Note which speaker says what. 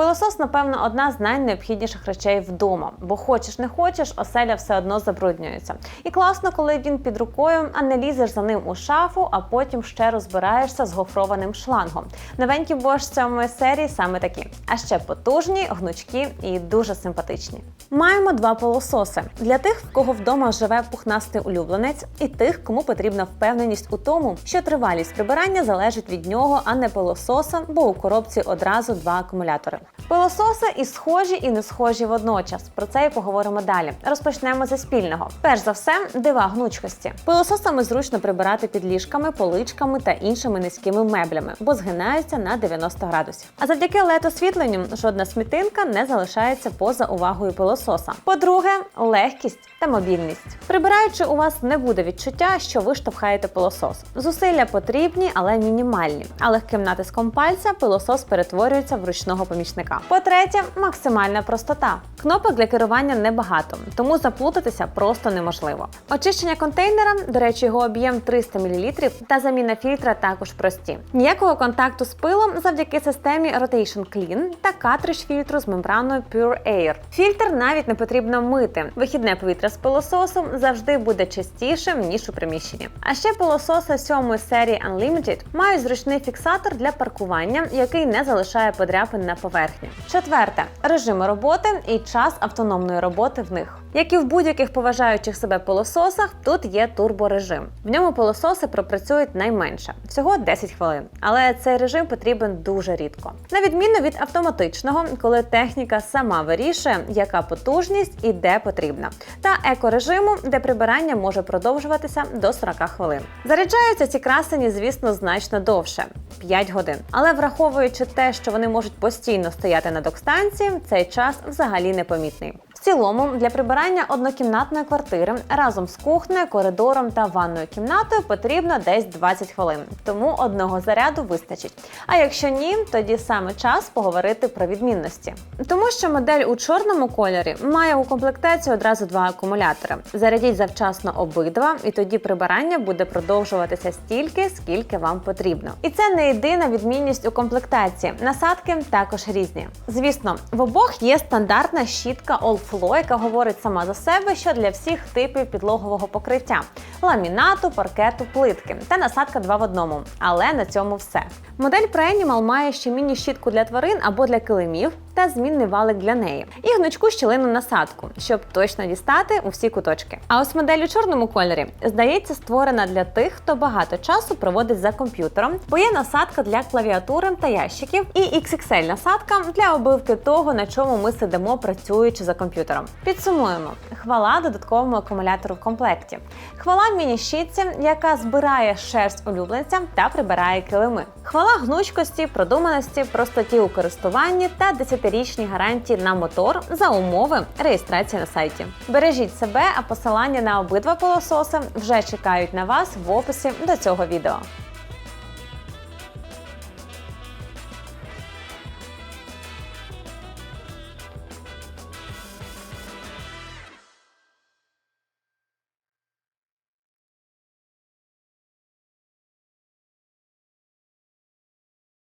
Speaker 1: Пилосос, напевно, одна з найнеобхідніших речей вдома, бо хочеш не хочеш, оселя все одно забруднюється. І класно, коли він під рукою, а не лізеш за ним у шафу, а потім ще розбираєшся з гофрованим шлангом. Новенькі з сьомої серії саме такі, а ще потужні, гнучкі і дуже симпатичні. Маємо два пилососи для тих, в кого вдома живе пухнастий улюбленець, і тих, кому потрібна впевненість у тому, що тривалість прибирання залежить від нього, а не пилососа, бо у коробці одразу два акумулятори. Пилососи і схожі, і не схожі водночас. Про це і поговоримо далі. Розпочнемо зі спільного. Перш за все, дива гнучкості. Пилососами зручно прибирати під ліжками, поличками та іншими низькими меблями, бо згинаються на 90 градусів. А завдяки led освітленню жодна смітинка не залишається поза увагою пилососа. По-друге, легкість та мобільність. Прибираючи, у вас не буде відчуття, що ви штовхаєте пилосос. Зусилля потрібні, але мінімальні. А легким натиском пальця пилосос перетворюється в ручного помічника. По-третє, максимальна простота. Кнопок для керування небагато, тому заплутатися просто неможливо. Очищення контейнера, до речі, його об'єм 300 мл та заміна фільтра також прості. Ніякого контакту з пилом завдяки системі Rotation Clean та картридж фільтру з мембраною Pure Air. Фільтр навіть не потрібно мити. Вихідне повітря з пилососом завжди буде чистішим ніж у приміщенні. А ще пилососи сьомої серії Unlimited мають зручний фіксатор для паркування, який не залишає подряпин на поверхні. Четверте режими роботи і час автономної роботи в них. Як і в будь-яких поважаючих себе пилососах, тут є турборежим. В ньому пилососи пропрацюють найменше всього 10 хвилин. Але цей режим потрібен дуже рідко. На відміну від автоматичного, коли техніка сама вирішує, яка потужність і де потрібна, та екорежиму, де прибирання може продовжуватися до 40 хвилин. Заряджаються ці красені, звісно, значно довше 5 годин. Але враховуючи те, що вони можуть постійно стояти на док-станції, цей час взагалі непомітний. В цілому для прибирання однокімнатної квартири разом з кухнею, коридором та ванною кімнатою потрібно десь 20 хвилин, тому одного заряду вистачить. А якщо ні, тоді саме час поговорити про відмінності. Тому що модель у чорному кольорі має у комплектації одразу два акумулятори. Зарядіть завчасно обидва, і тоді прибирання буде продовжуватися стільки, скільки вам потрібно. І це не єдина відмінність у комплектації. Насадки також різні. Звісно, в обох є стандартна щітка All Flow, яка говорить сама за себе, що для всіх типів підлогового покриття ламінату, паркету, плитки та насадка 2 в одному. Але на цьому все. Модель Pre-Animal має ще міні-щітку для тварин або для килимів та змінний валик для неї, і гнучку щілину насадку, щоб точно дістати у всі куточки. А ось модель у чорному кольорі здається створена для тих, хто багато часу проводить за комп'ютером, бо є насадка для клавіатури та ящиків, і XXL насадка для обивки того, на чому ми сидимо, працюючи за комп'ютером. Підсумуємо: хвала додатковому акумулятору в комплекті, хвала міні-щітці, яка збирає шерсть улюбленця та прибирає килими. Хвала гнучкості, продуманості, простоті у користуванні та 10-річні гарантії на мотор за умови реєстрації на сайті. Бережіть себе, а посилання на обидва пилососи вже чекають на вас в описі до цього відео.